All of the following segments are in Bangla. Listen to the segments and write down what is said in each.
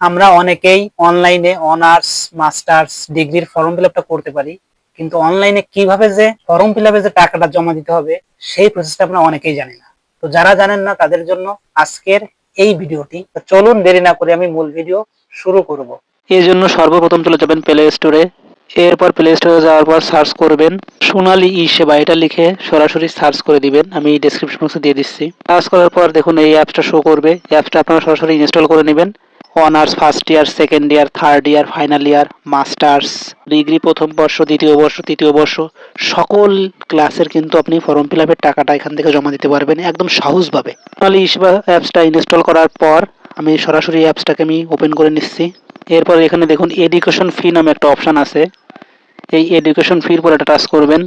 আমরা অনেকেই অনলাইনে অনার্স মাস্টার্স ডিগ্রির ফর্ম ফিল করতে পারি, কিন্তু অনলাইনে কীভাবে যে ফর্ম ফিল যে টাকাটা জমা দিতে হবে, সেই প্রসেসটা আমরা অনেকেই জানি না। তো যারা জানেন না, তাদের জন্য আজকের এই ভিডিওটি, তো চলুন দেরি না করে আমি মূল ভিডিও শুরু করব। এই জন্য সর্বপ্রথম চলে যাবেন প্লে স্টোরে এরপর প্লে স্টোরে যাওয়ার পর সার্চ করবেন সোনালী ই সেবা, এটা লিখে সরাসরি সার্চ করে দিবেন। আমি ডেসক্রিপশন বক্সে দিয়ে দিচ্ছি। সার্চ করার পর দেখুন এই অ্যাপসটা শো করবে। অ্যাপসটা আপনারা সরাসরি ইনস্টল করে নেবেন। Honours first year, second year, third year, final year, masters, degree প্রথম বর্ষ, দ্বিতীয় বর্ষ, তৃতীয় বর্ষ, সকল ক্লাসের কিন্তু আপনি ফর্ম ফিল আপের টাকাটা এখান থেকে জমা দিতে পারবেন একদম সহজভাবে। তাহলে ই সেবা অ্যাপসটা ইনস্টল করার পর আমি সরাসরি অ্যাপসটাকে আমি ওপেন করে নিচ্ছি। এরপর এখানে দেখুন এডুকেশন ফি নামে একটা অপশান আছে। এই এডুকেশন ফির পর একটা টাচ করবেন।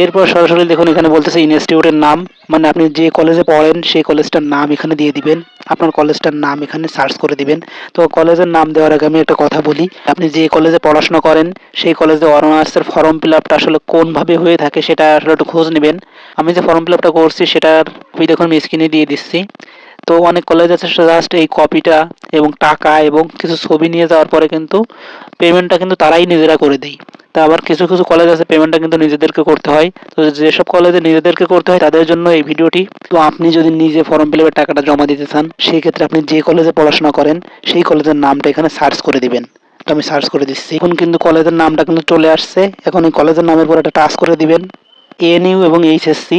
এরপর সরাসরি দেখুন, এখানে বলতেছে ইনস্টিটিউটের নাম। মানে আপনি যে কলেজে পড়েন, সেই কলেজটার নাম এখানে দিয়ে দিবেন। আপনার কলেজটার নাম এখানে সার্চ করে দিবেন। তো কলেজের নাম দেওয়ার আগে আমি একটা কথা বলি, আপনি যে কলেজে পড়াশোনা করেন, সেই কলেজে অনার্সের ফর্ম ফিল আপটা আসলে কোনভাবে হয়ে থাকে, সেটা আসলে একটু খোঁজ নেবেন। আমি যে ফর্ম ফিল আপটা করছি, সেটার ভিডিও দেখুন, আমি স্ক্রিনে দিয়ে দিচ্ছি। তো অনেক কলেজ আছে জাস্ট এই কপিটা এবং টাকা এবং কিছু ছবি নিয়ে যাওয়ার পরে কিন্তু পেমেন্টটা কিন্তু তারাই নিজেরা করে দেয়। তা আবার কিছু কিছু কলেজ আছে পেমেন্টটা কিন্তু নিজেদেরকে করতে হয়। তো যেসব কলেজে নিজেদেরকে করতে হয়, তাদের জন্য এই ভিডিওটি। তো আপনি যদি নিজে ফর্ম ফিল টাকাটা জমা দিতে চান সেই ক্ষেত্রে আপনি যে কলেজে পড়াশোনা করেন, সেই কলেজের নামটা এখানে সার্চ করে দিবেন। তো আমি সার্চ করে দিচ্ছি। এখন কিন্তু কলেজের নামটা কিন্তু চলে আসছে। এখন এই কলেজের নামের পর একটা টাচ করে দিবেন। এএনইউ এবং এইচএসসি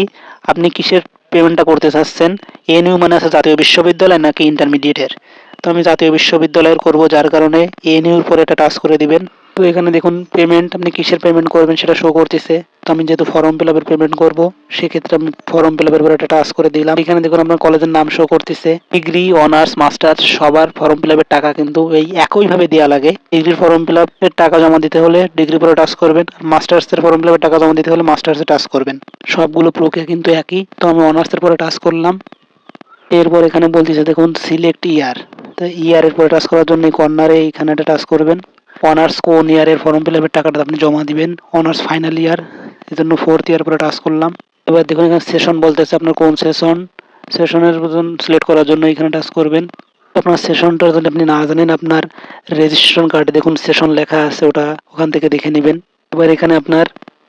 আপনি কিসের পেমেন্টটা করতে চাচ্ছেন? এএনইউ মানে আছে জাতীয় বিশ্ববিদ্যালয় নাকি ইন্টারমিডিয়েটের তো আমি জাতীয় বিশ্ববিদ্যালয়ের করব, যার কারণে এএনইউর পরে একটা টাচ করে দিবেন। তো এখানে দেখুন পেমেন্ট আপনি কিসের পেমেন্ট করবেন সেটা শো করতেছে। তো আমি যেহেতু ফর্ম ফিল আপের পেমেন্ট করব, সেক্ষেত্রে আমি ফর্ম ফিল আপের পরে একটা টাচ করে দিলাম। এখানে দেখুন, আপনার কলেজের নাম শো করতেছে। ডিগ্রি অনার্স মাস্টার্স সবার ফর্ম ফিল আপের টাকা কিন্তু এই একইভাবে দেওয়া লাগে। ডিগ্রির ফর্ম ফিল আপের টাকা জমা দিতে হলে ডিগ্রি পরে টাচ করবেন মাস্টার্সের ফর্ম ফিল আপের টাকা জমা দিতে হলে মাস্টার্সে টাচ করবেন। সবগুলো প্রক্রিয়া কিন্তু একই। তো আমি অনার্সের পরে টাচ করলাম। এরপর এখানে বলতেছে, দেখুন সিলেক্ট ইয়ার তো ইয়ারের পরে টাচ করার জন্য কর্নারে এইখানে একটা টাচ করবেন। অনার্স কোন ইয়ারের ফর্ম ফিল আপের টাকাটা আপনি জমা দিবেন। অনার্স ফাইনাল ইয়ার এই জন্য ফোর্থ ইয়ার পরে টাচ করলাম। এবার দেখুন এখানে সেশন বলতেছে আপনার কোন সেশন সেশনের সিলেক্ট করার জন্য এখানে টাচ করবেন। আপনার সেশনটা যদি আপনি না জানেন আপনার রেজিস্ট্রেশন কার্ডে দেখুন সেশন লেখা আছে ওটা, ওখান থেকে দেখে নেবেন। এবার এখানে আপনার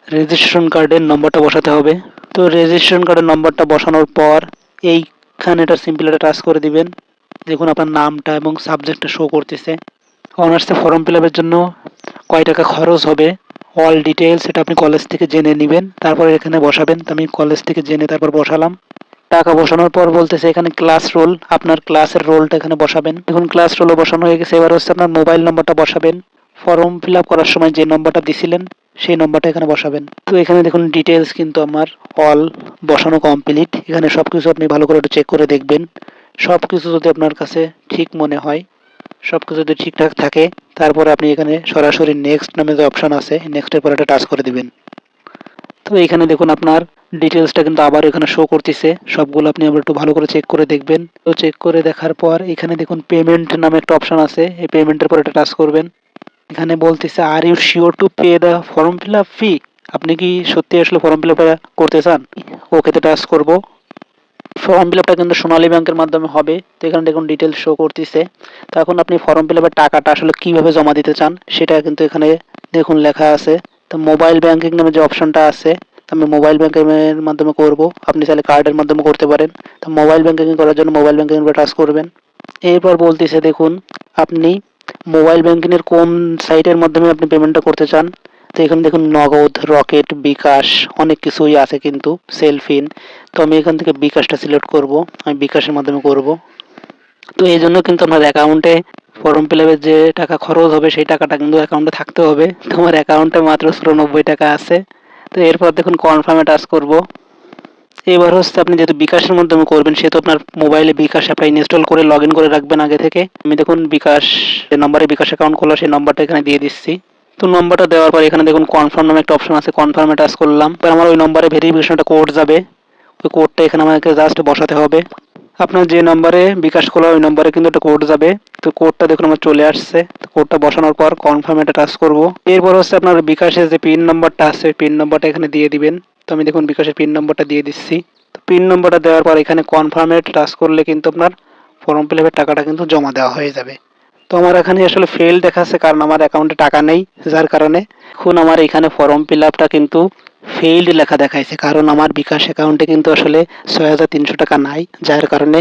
রেজিস্ট্রেশন কার্ডের নম্বরটা বসাতে হবে। তো রেজিস্ট্রেশন কার্ডের নম্বরটা বসানোর পর এইখানে এটা সিম্পল একটা টাচ করে দিবেন। দেখুন আপনার নামটা এবং সাবজেক্টটা শো করতেছে। অনার্সে ফর্ম ফিল জন্য কয় টাকা খরচ হবে? অল ডিটেলস এটা আপনি কলেজ থেকে জেনে নেবেন, তারপর এখানে বসাবেন। তো আমি কলেজ থেকে জেনে তারপর বসালাম। টাকা বসানোর পর বলতেছে এখানে ক্লাস রোল আপনার ক্লাসের রোলটা এখানে বসাবেন। এখন ক্লাস রোলও বসানো হয়ে গেছে। এবার হচ্ছে আপনার মোবাইল নম্বরটা বসাবেন। ফর্ম ফিল করার সময় যে নম্বরটা দিছিলেন, সেই নম্বরটা এখানে বসাবেন। তো এখানে দেখুন ডিটেলস কিন্তু আমার অল বসানো কমপ্লিট এখানে সব কিছু আপনি ভালো করে একটু চেক করে দেখবেন। সব কিছু যদি আপনার কাছে ঠিক মনে হয় সব কিছু যদি ঠিকঠাক থাকে, তারপরে আপনি এখানে সরাসরি নেক্সট নামে যে অপশন আছে নেক্সটের পরে একটা টাচ করে দিবেন। তো এখানে দেখুন আপনার ডিটেলসটা কিন্তু আবার এখানে শো করতেছে। সবগুলো আপনি আবার একটু ভালো করে চেক করে দেখবেন। তো চেক করে দেখার পর এখানে দেখুন পেমেন্ট নামে একটা অপশন আছে। এই পেমেন্টের পর একটা টাচ করবেন। এখানে বলতেছে are you sure to pay the form fill up fee আপনি কি সত্যি আসলে ফর্ম ফিল আপ করতে চান? ওকেতে টাচ করব। ফর্ম ফিল আপটা কিন্তু সোনালী ব্যাংকের মাধ্যমে হবে। তো এখানে দেখুন ডিটেলস শো করতেছে। তো এখন আপনি ফর্ম ফিল আপের টাকাটা আসলে কীভাবে জমা দিতে চান, সেটা কিন্তু এখানে দেখুন লেখা আছে। তো মোবাইল ব্যাংকিং নামে যে অপশনটা আছে আমি মোবাইল ব্যাংকিংয়ের মাধ্যমে করব। আপনি চাইলে কার্ডের মাধ্যমে করতে পারেন। তো মোবাইল ব্যাংকিং করার জন্য মোবাইল ব্যাংকিং উপরে টাচ করবেন। এরপর বলতেছে দেখুন, আপনি মোবাইল ব্যাংকিংয়ের কোন সাইটের মাধ্যমে আপনি পেমেন্টটা করতে চান? তো এখানে দেখুন নগদ, রকেট, বিকাশ অনেক কিছুই আছে কিন্তু, সেলফিন। তো আমি এখান থেকে বিকাশটা সিলেক্ট করব, আমি বিকাশের মাধ্যমে করব। তো এই জন্য কিন্তু আপনার অ্যাকাউন্টে ফর্ম ফিল যে টাকা খরচ হবে, সেই টাকাটা কিন্তু অ্যাকাউন্টে থাকতে হবে। তোমার অ্যাকাউন্টে মাত্র চুরানব্বই টাকা আছে। তো এরপর দেখুন কনফার্মে টাচ করব। এবার হচ্ছে আপনি যেহেতু বিকাশের মাধ্যমে করবেন, সেহেতু আপনার মোবাইলে বিকাশ অ্যাপটা ইনস্টল করে লগ করে রাখবেন আগে থেকে। আমি দেখুন বিকাশ, যে নম্বরে বিকাশ অ্যাকাউন্ট খোলা, সেই নম্বরটা এখানে দিয়ে দিচ্ছি। তো নম্বরটা দেওয়ার পর এখানে দেখুন কনফার্ম নামে একটা অপশন আছে কনফার্মে টাচ করলাম। এবার আমার ওই নম্বরে ভেরিফিকেশনটা কোড যাবে। ওই কোডটা এখানে আমাকে জাস্ট বসাতে হবে। আপনার যে নম্বরে বিকাশ খোলা ওই নম্বরে কিন্তু একটা কোড যাবে। তো কোডটা দেখুন আমার চলে আসছে। তো কোডটা বসানোর পর কনফার্ম এটা টাচ করব। এরপর হচ্ছে আপনার বিকাশের যে পিন নম্বরটা আছে পিন নম্বরটা এখানে দিয়ে দিবেন। তো আমি দেখুন বিকাশের পিন নম্বরটা দিয়ে দিচ্ছি। তো পিন নম্বরটা দেওয়ার পর এখানে কনফার্মে টাচ করলে কিন্তু আপনার ফর্ম ফিল টাকাটা কিন্তু জমা দেওয়া হয়ে যাবে। তো আমার এখানে আসলে ফেল দেখাচ্ছে কারণ আমার অ্যাকাউন্টে টাকা নেই, যার কারণে এখন আমার এখানে ফর্ম ফিল আপটা কিন্তু ফেইল্ড লেখা দেখাইছে। কারণ আমার বিকাশ অ্যাকাউন্টে কিন্তু আসলে ছয় হাজার তিনশো টাকা নাই, যার কারণে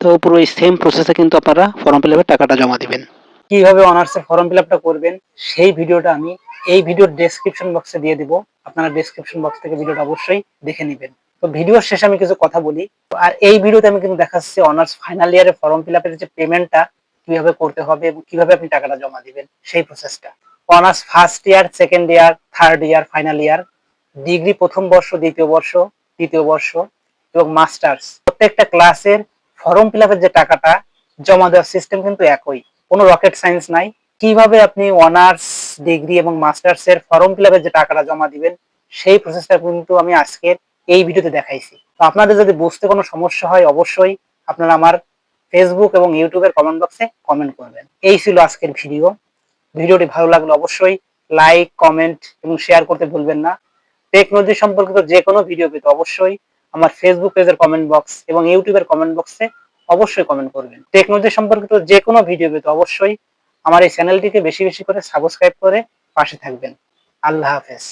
তো পুরো সেম প্রসেসে কিন্তু আপনারা ফর্ম ফিল আপের টাকাটা জমা দিবেন। কীভাবে অনার্সের ফর্ম ফিল আপটা করবেন, সেই ভিডিওটা আমি এই ভিডিওর ডেসক্রিপশন বক্সে দিয়ে দিব। আপনারা ডেসক্রিপশন বক্স থেকে ভিডিওটা অবশ্যই দেখে নেবেন। তো ভিডিওর শেষে আমি কিছু কথা বলি। আর এই ভিডিওতে আমি কিন্তু দেখাচ্ছি অনার্স ফাইনাল ইয়ারের ফর্ম ফিল আপের যে পেমেন্টটা কীভাবে করতে হবে এবং কীভাবে আপনি টাকাটা জমা দিবেন, সেই প্রসেসটা honours first year second year third year final year degree প্রথম বর্ষ, দ্বিতীয় বর্ষ, তৃতীয় বর্ষ এবং মাস্টার্স প্রত্যেকটা ক্লাসের ফর্ম ফিল যে টাকাটা জমা দেওয়ার সিস্টেম কিন্তু একই। কোনো রকেট সায়েন্স নাই। কীভাবে আপনি অনার্স ডিগ্রি এবং মাস্টার্স এর ফর্ম ফিল যে টাকাটা জমা দিবেন, সেই প্রসেসটা কিন্তু আমি আজকের এই ভিডিওতে দেখাইছি। তো আপনাদের যদি বুঝতে কোনো সমস্যা হয়, অবশ্যই আপনারা আমার ফেসবুক এবং ইউটিউবের কমেন্ট বক্সে কমেন্ট করবেন। এই ছিল আজকের ভিডিও ভিডিওটি ভালো লাগলে অবশ্যই লাইক কমেন্ট এবং শেয়ার করতে ভুলবেন না। টেকনোলজি সম্পর্কিত যে কোনো ভিডিও পেতে অবশ্যই আমার ফেসবুক পেজের কমেন্ট বক্স এবং ইউটিউবের কমেন্ট বক্সে অবশ্যই কমেন্ট করবেন। টেকনোলজি সম্পর্কিত যে কোনো ভিডিও পেতে অবশ্যই আমার এই চ্যানেলটিকে বেশি বেশি করে সাবস্ক্রাইব করে পাশে থাকবেন। আল্লাহ হাফেজ।